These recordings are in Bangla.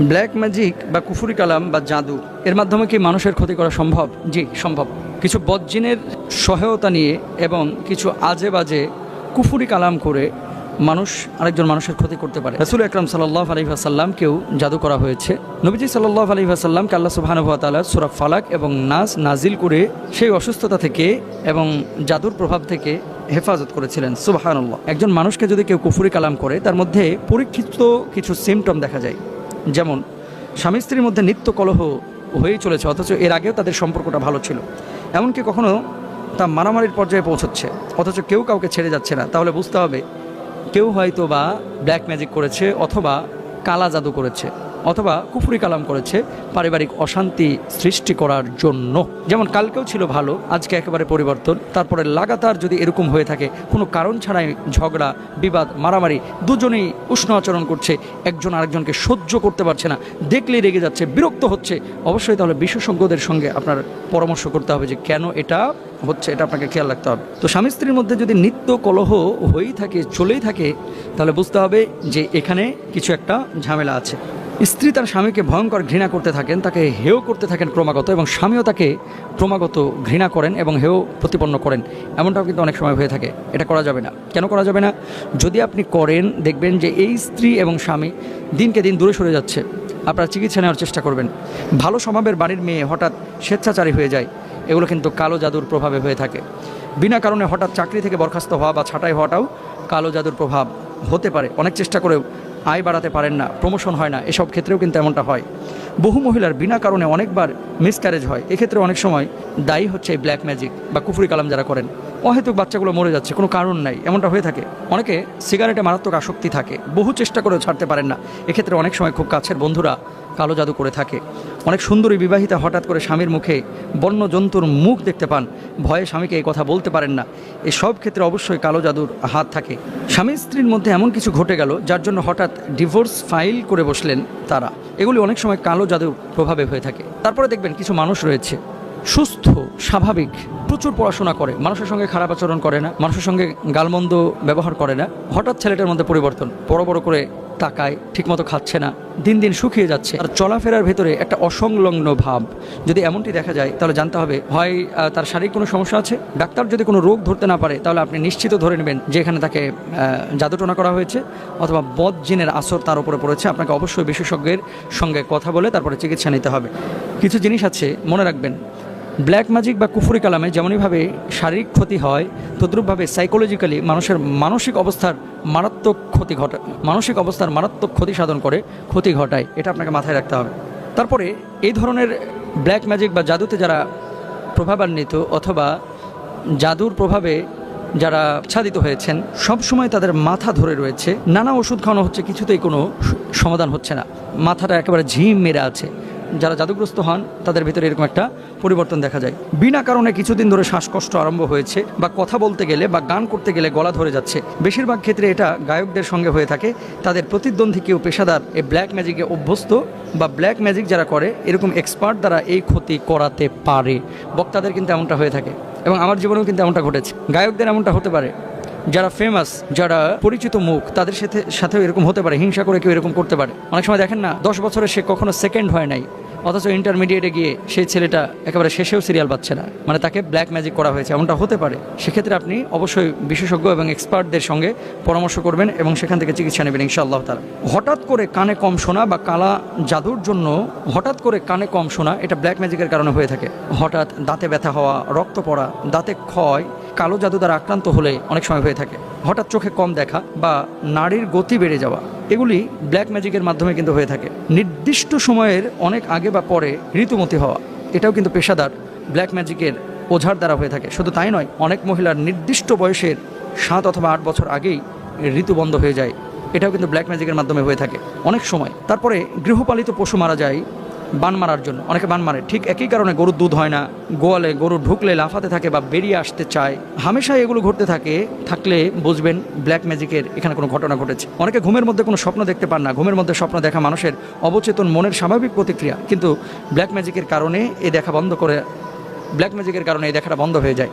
ব্ল্যাক ম্যাজিক বা কুফুরি কালাম বা জাদু, এর মাধ্যমে কি মানুষের ক্ষতি করা সম্ভব? জি, সম্ভব। কিছু বজ্জিনের সহায়তা নিয়ে এবং কিছু আজে বাজে কুফুরি কালাম করে মানুষ, আরেকজন মানুষের ক্ষতি করতে পারে। রসুল আকরম সাল্লাহ আলী আসাল্লামকেও জাদু করা হয়েছে। নবীজি সাল্লাহ আলী আসাল্লামকে আল্লাহ সুবাহানুভাতালা সুরা ফালাক এবং নাস নাজিল করে সেই অসুস্থতা থেকে এবং জাদুর প্রভাব থেকে হেফাজত করেছিলেন। সুবাহানুল্লাহ। একজন মানুষকে যদি কেউ কুফুরি কালাম করে, তার মধ্যে পরীক্ষিত কিছু সিমটম দেখা যায়। যেমন, স্বামী স্ত্রীর মধ্যে নিত্য কলহ হয়েই চলেছে, অথচ এর আগেও তাদের সম্পর্কটা ভালো ছিল। এমনকি কখনো তা মারামারির পর্যায়ে পৌঁছচ্ছে, অথচ কেউ কাউকে ছেড়ে যাচ্ছে না। তাহলে বুঝতে হবে, কেউ হয়তো বা ব্ল্যাক ম্যাজিক করেছে অথবা কালা জাদু করেছে। অথবা কুফুরি কালাম করেছে, পারিবারিক অশান্তি সৃষ্টি করার জন্য। যেমন কালকেও ছিল ভালো, আজকে একেবারে পরিবর্তন। তারপরে লাগাতার যদি এরকম হয়ে থাকে, কোনো কারণ ছাড়াই ঝগড়া, বিবাদ, মারামারি, দুজনেই উষ্ণ আচরণ করছে, একজন আরেকজনকে সহ্য করতে পারছে না, দেখলেই রেগে যাচ্ছে, বিরক্ত হচ্ছে। অবশ্যই তাহলে বিশেষজ্ঞদের সঙ্গে আপনার পরামর্শ করতে হবে যে কেন এটা হচ্ছে, এটা আপনাকে খেয়াল রাখতে হবে। তো স্বামী স্ত্রীর মধ্যে যদি নিত্য কলহ হয়েই থাকে, চলেই থাকে, তাহলে বুঝতে হবে যে এখানে কিছু একটা ঝামেলা আছে। স্ত্রী তার স্বামীকে ভয়ঙ্কর ঘৃণা করতে থাকেন, তাকে হেয় করতে থাকেন ক্রমাগত এবং স্বামীও তাকে ক্রমাগত ঘৃণা করেন এবং হেয় প্রতিপন্ন করেন। এমনটাও কিন্তু অনেক সময় হয়ে থাকে। এটা করা যাবে না। কেন করা যাবে না? যদি আপনি করেন, দেখবেন যে এই স্ত্রী এবং স্বামী দিনকে দিন দূরে সরে যাচ্ছে। আপনারা চিকিৎসা নেওয়ার চেষ্টা করবেন। ভালো স্বভাবের বাড়ির মেয়ে হঠাৎ স্বেচ্ছাচারী হয়ে যায়। এগুলো কিন্তু কালো জাদুর প্রভাবে হয়ে থাকে। বিনা কারণে হঠাৎ চাকরি থেকে বরখাস্ত হওয়া বা ছাঁটাই হওয়াটাও কালো জাদুর প্রভাব হতে পারে। অনেক চেষ্টা করেও আয় বাড়াতে পারেন না প্রমোশন হয় না, এসব ক্ষেত্রেও কিন্তু এমনটা হয়। বহু মহিলার বিনা কারণে অনেকবার মিসক্যারেজ হয়, এক্ষেত্রে অনেক সময় দায়ী হচ্ছে এই ব্ল্যাক ম্যাজিক বা কুফুরি কালাম যারা করেন। অহেতুক বাচ্চাগুলো মরে যাচ্ছে, কোনো কারণ নাই, এমনটা হয়ে থাকে। অনেকে সিগারেটে মারাত্মক আসক্তি থাকে, বহু চেষ্টা করেও ছাড়তে পারেন না, এক্ষেত্রে অনেক সময় খুব কাছের বন্ধুরা কালো জাদু করে থাকে। অনেক সুন্দরী বিবাহিতা হঠাৎ করে স্বামীর মুখে বন্য জন্তুর মুখ দেখতে পান। ভয়ে স্বামীকে এই কথা বলতে পারেন না। এই সব ক্ষেত্রে অবশ্যই কালো জাদুর হাত থাকে। স্বামী স্ত্রীর মধ্যে এমন কিছু ঘটে গেল, যার জন্য হঠাৎ ডিভোর্স ফাইল করে বসলেন তারা। এগুলি অনেক সময় কালো জাদুর প্রভাবে হয়ে থাকে। তারপরে দেখবেন কিছু মানুষ রয়েছে। সুস্থ, স্বাভাবিক, প্রচুর পড়াশোনা করে। মানুষের সঙ্গে খারাপ আচরণ করে না। মানুষের সঙ্গে গালমন্দ ব্যবহার করে না। হঠাৎ ছেলেটার মধ্যে পরিবর্তন। বড় বড় করে তাকায়, ঠিকমতো খাচ্ছে না। দিন দিন শুকিয়ে যাচ্ছে। আর চলাফেরার ভেতরে একটা অসংলগ্ন ভাব। যদি এমনটি দেখা যায়, তাহলে জানতে হবে, হয় তার শারীরিক কোনো সমস্যা আছে? ডাক্তার যদি কোনো রোগ ধরতে না পারে, তাহলে আপনি নিশ্চিত ধরে নেবেন যে এখানে তাকে জাদুটনা করা হয়েছে অথবা বদ জিনের আসর তার উপরে পড়েছে। আপনাকে অবশ্যই বিশেষজ্ঞের সঙ্গে কথা বলে তারপরে চিকিৎসা নিতে হবে। কিছু জিনিস আছে, মনে রাখবেন। ব্ল্যাক ম্যাজিক বা কুফুরি কালামে যেমনইভাবে শারীরিক ক্ষতি হয়, তদ্রূপভাবে সাইকোলজিক্যালি মানুষের মানসিক অবস্থার মারাত্মক ক্ষতি ঘটায় মানসিক অবস্থার মারাত্মক ক্ষতি সাধন করে ক্ষতি ঘটায়, এটা আপনাকে মাথায় রাখতে হবে। তারপরে এই ধরনের ব্ল্যাক ম্যাজিক বা জাদুতে যারা প্রভাবান্বিত অথবা জাদুর প্রভাবে যারা আচ্ছাদিত হয়েছেন সব সময় তাদের মাথা ধরে রয়েছে। নানা ওষুধ খাওয়ানো হচ্ছে, কিছুতেই কোনো সমাধান হচ্ছে না। মাথাটা একেবারে ঝিম মেরে আছে। যারা জাদুগ্রস্ত হন, তাদের ভিতরে এরকম একটা পরিবর্তন দেখা যায়। বিনা কারণে কিছুদিন ধরে শ্বাসকষ্ট আরম্ভ হয়েছে বা কথা বলতে গেলে বা গান করতে গেলে গলা ধরে যাচ্ছে। বেশিরভাগ ক্ষেত্রে এটা গায়কদের সঙ্গে হয়ে থাকে। তাদের প্রতিদ্বন্দ্বী কেউ পেশাদার এই ব্ল্যাক ম্যাজিকে অভ্যস্ত বা ব্ল্যাক ম্যাজিক যারা করে, এরকম এক্সপার্ট দ্বারা এই ক্ষতি করাতে পারে। বক্তাদের কিন্তু এমনটা হয়ে থাকে এবং আমার জীবনেও কিন্তু এমনটা ঘটেছে। গায়কদের এমনটা হতে পারে। যারা ফেমাস যারা পরিচিত মুখ, তাদের সাথে, সাথেও এরকম হতে পারে। হিংসা করে কেউ এরকম করতে পারে। অনেক সময় দেখেন না, দশ বছরে সে কখনো সেকেন্ড হয় নাই। অথচ ইন্টারমিডিয়েটে গিয়ে সেই ছেলেটা একেবারে শেষেও সিরিয়াল পাচ্ছে না। মানে তাকে ব্ল্যাক ম্যাজিক করা হয়েছে, এমনটা হতে পারে। সেক্ষেত্রে আপনি অবশ্যই বিশেষজ্ঞ এবং এক্সপার্টদের সঙ্গে পরামর্শ করবেন এবং সেখান থেকে চিকিৎসা নেবেন, ইনশাআল্লাহ তালা হঠাৎ করে কানে কম শোনা বা কালা জাদুর জন্য হঠাৎ করে কানে কম শোনা, এটা ব্ল্যাক ম্যাজিকের কারণে হয়ে থাকে। হঠাৎ দাঁতে ব্যথা হওয়া, রক্ত পড়া, দাঁতে ক্ষয়, কালো জাদু দ্বারা আক্রান্ত হলে অনেক সময় হয়ে থাকে। হঠাৎ চোখে কম দেখা বা নারীর গতি বেড়ে যাওয়া, এগুলি ব্ল্যাক ম্যাজিকের মাধ্যমে কিন্তু হয়ে থাকে। নির্দিষ্ট সময়ের অনেক আগে বা পরে ঋতুমতি হওয়া, এটাও কিন্তু পেশাদার ব্ল্যাক ম্যাজিকের ওঝার দ্বারা হয়ে থাকে। শুধু তাই নয়, অনেক মহিলার নির্দিষ্ট বয়সের সাত অথবা আট বছর আগেই ঋতু বন্ধ হয়ে যায়। এটাও কিন্তু ব্ল্যাক ম্যাজিকের মাধ্যমে হয়ে থাকে অনেক সময়। তারপরে গৃহপালিত পশু মারা যায় বান মারার জন্য। অনেকে বান মারে। ঠিক একই কারণে গরুর দুধ হয় না। গোয়ালে গরু ঢুকলে লাফাতে থাকে বা বেরিয়ে আসতে চায়। হামেশাই এগুলো ঘটতে থাকে। থাকলে বুঝবেন ব্ল্যাক ম্যাজিকের এখানে কোনো ঘটনা ঘটেছে। অনেকে ঘুমের মধ্যে কোনো স্বপ্ন দেখতে পান না। ঘুমের মধ্যে স্বপ্ন দেখা মানুষের অবচেতন মনের স্বাভাবিক প্রতিক্রিয়া। কিন্তু ব্ল্যাক ম্যাজিকের কারণে এ দেখা বন্ধ করে ব্ল্যাক ম্যাজিকের কারণে এই দেখাটা বন্ধ হয়ে যায়।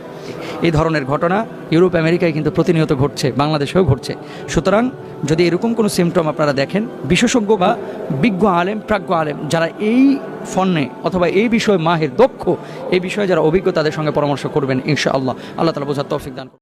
এই ধরনের ঘটনা ইউরোপ, আমেরিকায় কিন্তু প্রতিনিয়ত ঘটছে, বাংলাদেশেও ঘটছে সুতরাং যদি এরকম কোনো সিমটম আপনারা দেখেন, বিশেষজ্ঞ বা বিজ্ঞ আলেম, প্রাজ্ঞ আলেম, যারা এই ফন্নে অথবা এই বিষয়ে মাহের দক্ষ, এই বিষয়ে যারা অভিজ্ঞ, তাদের সঙ্গে পরামর্শ করবেন, ইনশাআল্লাহ আল্লাহ তালা বোঝার তৌফিক দান।